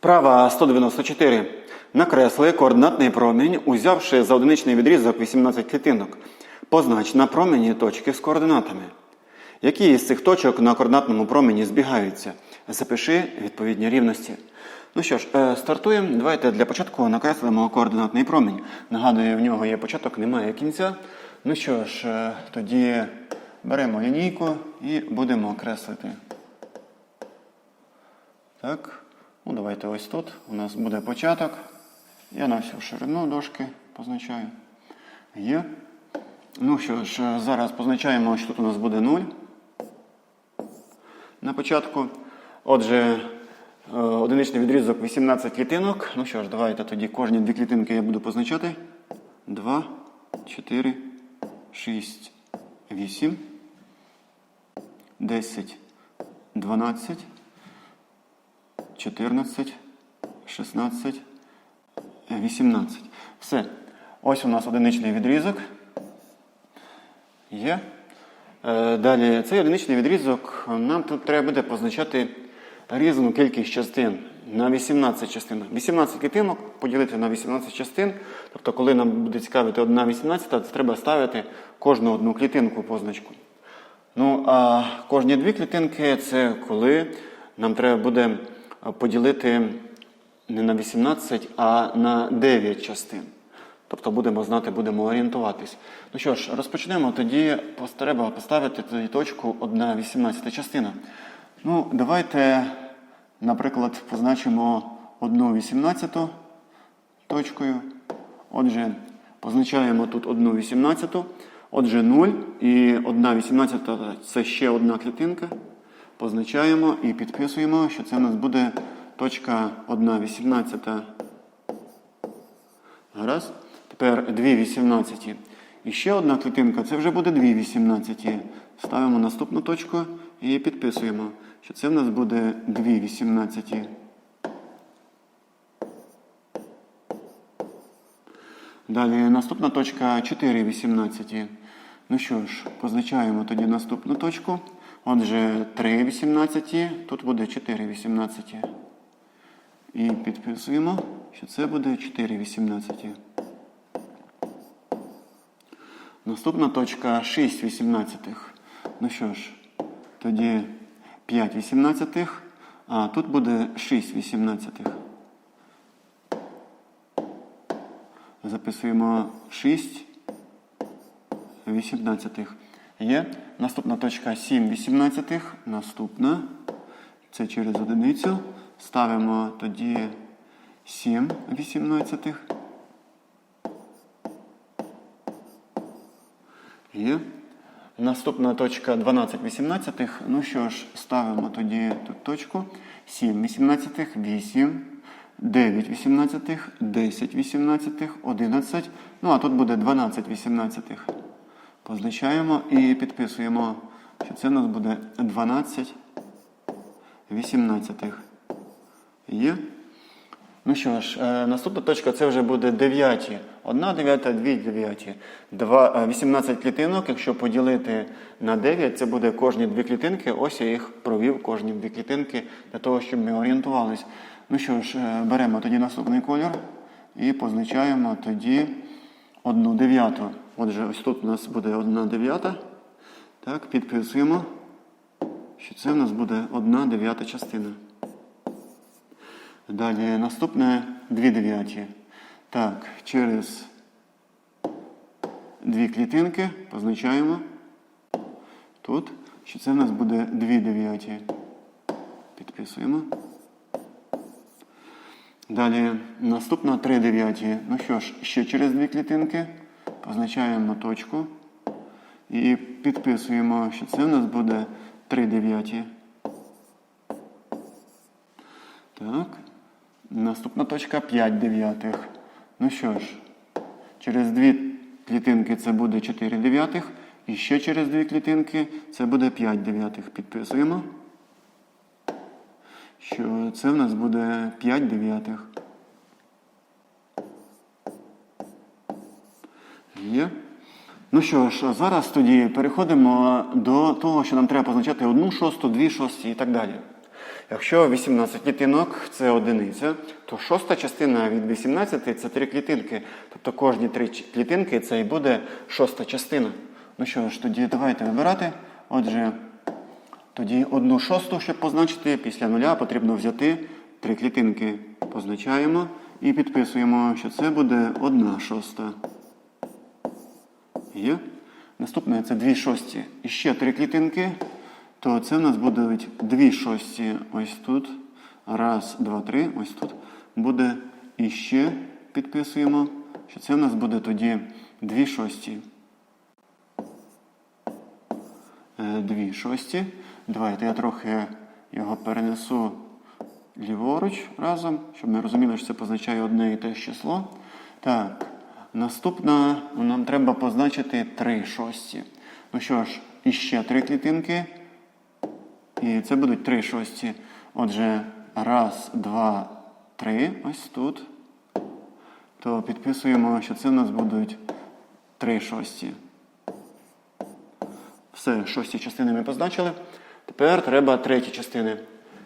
Вправа 194. Накресли координатний промінь, узявши за одиничний відрізок 18 клітинок. Познач на промені точки з координатами. Які із цих точок на координатному промені збігаються? Запиши відповідні рівності. Ну що ж, е, стартуємо. Давайте для початку накреслимо координатний промінь. Нагадую, в нього є початок, немає кінця. Ну що ж, е, тоді беремо лінійку і будемо креслити. Так, ну давайте ось тут. У нас буде початок. Я на всю ширину дошки позначаю. Є. Ну що ж, е, зараз позначаємо, що тут у нас буде 0 на початку. Отже, е, одиничний відрізок 18 клітинок. Ну що ж, давайте тоді кожні дві клітинки я буду позначати. 2, 4, 6, 8, 10, 12, 14, 16, 18. Все. Ось у нас одиничний відрізок. Є. Е, Далі, цей одиничний відрізок нам тут треба буде позначати різну кількість частин на 18 частин. 18 клітинок поділити на 18 частин. Тобто, коли нам буде цікавити одна 18, то треба ставити кожну одну клітинку позначку. Ну, а кожні дві клітинки це коли нам треба буде поділити не на 18, а на 9 частин. Тобто будемо знати, будемо орієнтуватись. Ну що ж, розпочнемо. Тоді треба поставити тоді точку 1 18 частина. Ну, давайте, наприклад, позначимо 1 18 точкою. Отже, позначаємо тут 1 18. Отже, 0 і 1 18 це ще одна клітинка. Позначаємо і підписуємо, що це у нас буде точка 1 18 Гаразд. Тепер 2 18. І ще одна клітинка, це вже буде 2 18. Ставимо наступну точку і підписуємо, що це в нас буде 2 18. Далі наступна точка 4 18. Ну що ж, позначаємо тоді наступну точку. Отже, 3 18, тут буде 4 18. І підписуємо, що це буде 4 18. Наступна точка 6 вісімнадцятих. Ну що ж, тоді 5 вісімнадцятих, а тут буде 6 вісімнадцятих. Записуємо 6 вісімнадцятих. Є. Наступна точка 7 вісімнадцятих. Наступна. Це через одиницю. Ставимо тоді 7 вісімнадцятих. Є. Наступна точка 12 18. Ну що ж, ставимо тоді тут точку. 7 18, 8, 9 18, 10 18, 11. Ну, а тут буде 12 18. Позначаємо і підписуємо, що це у нас буде 12 18. Є. Ну що ж, е, наступна точка це вже буде 9. 1 дев'ята, 2 дев'яті. Два- е, 18 клітинок, якщо поділити на 9, це буде кожні дві клітинки. Ось я їх провів кожні дві клітинки для того, щоб ми орієнтувались. Ну що ж, е, беремо тоді наступний колір і позначаємо тоді 1 дев'яту. Отже, ось тут у нас буде 1 дев'ята. Так, підписуємо, що це в нас буде 1 дев'ята частина. Далі наступне 2 дев'яті. Так, через дві клітинки позначаємо тут, що це в нас буде 2 дев'яті. Підписуємо. Далі наступна 3 дев'яті. Ну що ж, ще через дві клітинки позначаємо точку і підписуємо, що це в нас буде 3 дев'яті. Так. Наступна точка 5 дев'ятих. Ну що ж, через дві клітинки це буде 4 дев'ятих. І ще через дві клітинки це буде 5 дев'ятих. Підписуємо. Що це в нас буде 5 дев'ятих. Є. Ну що ж, зараз тоді переходимо до того, що нам треба позначати одну шосту, дві шості і так далі. Якщо 18 клітинок це одиниця, то шоста частина від 18 це 3 клітинки. Тобто кожні 3 клітинки це і буде шоста частина. Ну що ж, тоді давайте вибирати. Отже, тоді одну шосту, щоб позначити, після нуля потрібно взяти три клітинки. Позначаємо і підписуємо, що це буде одна шоста. Є. Наступне це дві шості. І ще три клітинки. То це в нас будуть дві шості ось тут. Раз, два, три. Ось тут. Буде і ще підписуємо, що це в нас буде тоді дві шості. Е, Дві шості. Давайте я трохи його перенесу ліворуч разом, щоб ми розуміли, що це позначає одне і те ж число. Так, наступна нам треба позначити 3 шості. Ну що ж, іще три клітинки. І це будуть 3 шості. Отже, раз, два, три. Ось тут. То підписуємо, що це в нас будуть 3 шості. Все, шості частини ми позначили. Тепер треба треті частини.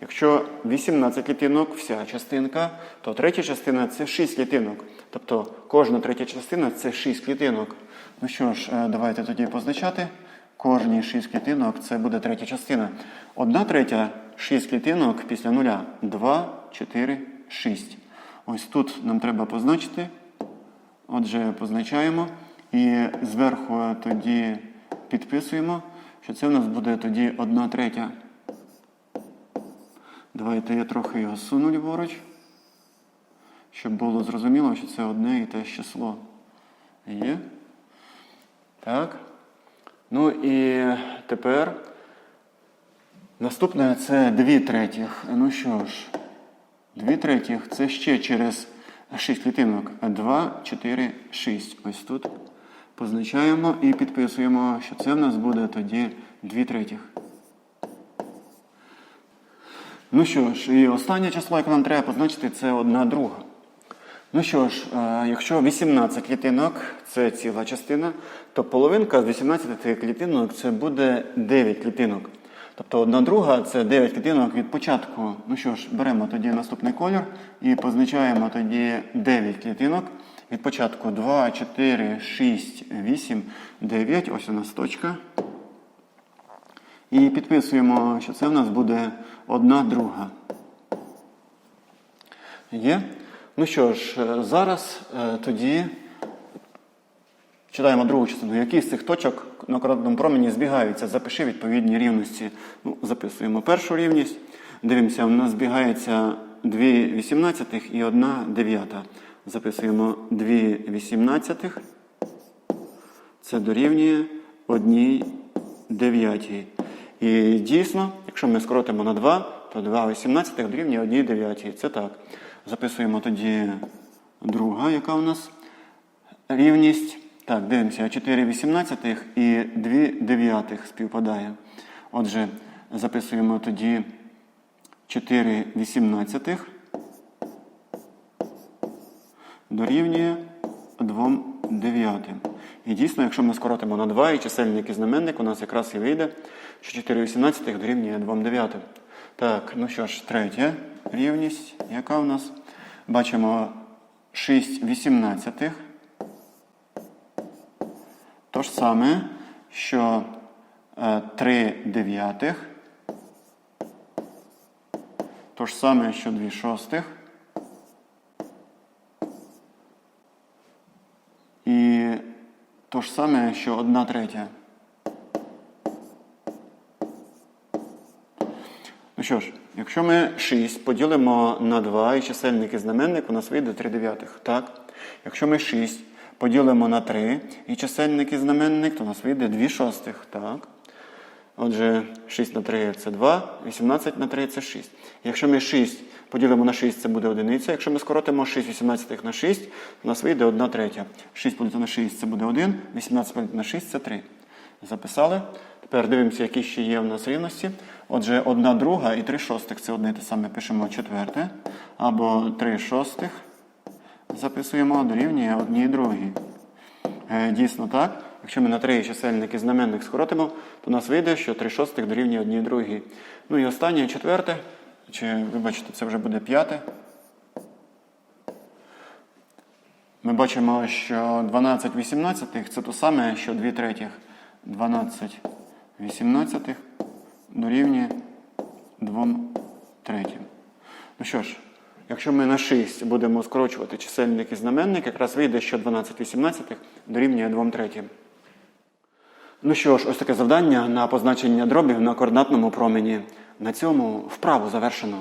Якщо 18 клітинок, вся частинка, то третя частина це 6 клітинок. Тобто кожна третя частина це 6 клітинок. Ну що ж, е, давайте тоді позначати. Кожні 6 клітинок це буде третя частина. Одна третя 6 клітинок після нуля. 2, 4, 6. Ось тут нам треба позначити. Отже, позначаємо і зверху тоді підписуємо, що це в нас буде тоді 1 третя. Давайте я трохи його суну ліворуч, щоб було зрозуміло, що це одне і те ж число. Є. Так. Ну і тепер наступне це 2 третіх. Ну що ж, 2 третіх це ще через 6 клітинок. 2, 4, 6. Ось тут. Позначаємо і підписуємо, що це в нас буде тоді 2 третіх. Ну що ж, і останнє число, яке нам треба позначити, це одна друга. Ну що ж, е, якщо 18 клітинок це ціла частина, то половинка з 18 клітинок це буде 9 клітинок. Тобто одна друга це 9 клітинок від початку. Ну що ж, беремо тоді наступний колір і позначаємо тоді 9 клітинок. Від початку 2, 4, 6, 8, 9. Ось у нас точка. І підписуємо, що це в нас буде одна друга. Є? Ну що ж, е, зараз е, тоді читаємо другу частину. Які з цих точок на квадратному промені збігаються? Запиши відповідні рівності. Ну, записуємо першу рівність. Дивимося, у нас збігається 2 вісімнадцятих і 1 дев'ята. Записуємо 2 вісімнадцятих. Це дорівнює 1 дев'ятій. І дійсно, якщо ми скоротимо на 2, то 2 18 дорівнює 1 дев'ятій. Це так. Записуємо тоді друга, яка у нас рівність. Так, дивимося, 4 18 і 2 дев'ятих співпадає. Отже, записуємо тоді 4 18 дорівнює 2 дев'ятим. І дійсно, якщо ми скоротимо на 2 і чисельник і знаменник, у нас якраз і вийде, що 4 18 дорівнює 2 дев'ятим. Так, ну що ж, третя рівність, яка у нас? Бачимо 6 18. То ж саме, що 3 дев'ятих. То ж саме, що 2 шостих. І то ж саме, що 1 третя. Ну що ж, якщо ми 6 поділимо на 2 і чисельник і знаменник, у нас вийде 3 дев'ятих. Так? Якщо ми 6 поділимо на 3 і чисельник і знаменник, то у нас вийде 2 шостих. Так? Отже, 6 на 3 це 2, 18 на 3 це 6. Якщо ми 6 поділимо на 6, це буде одиниця. Якщо ми скоротимо 6 18 на 6, у нас вийде 1 третя. 6 поділити на 6 це буде 1, 18 поділити на 6 це 3. Записали. Тепер дивимося, які ще є у нас рівності. Отже, 1 друга і 3 шостих це одне те саме пишемо четверте. Або 3 шостих записуємо дорівнює 1 другій. Е, Дійсно так. Якщо ми на 3 чисельник і знаменник скоротимо, то у нас вийде, що 3 шостих дорівнює 1 другій. Ну і останнє четверте. чи вибачте, це вже буде п'яте. Ми бачимо, що 12 вісімнадцятих це то саме, що 2 третіх. 12 вісімнадцятих дорівнює 2 третім. Ну що ж, якщо ми на 6 будемо скорочувати чисельник і знаменник, якраз вийде, що 12 вісімнадцятих дорівнює 2 третім. Ну що ж, ось таке завдання на позначення дробів на координатному промені. На цьому вправу завершено.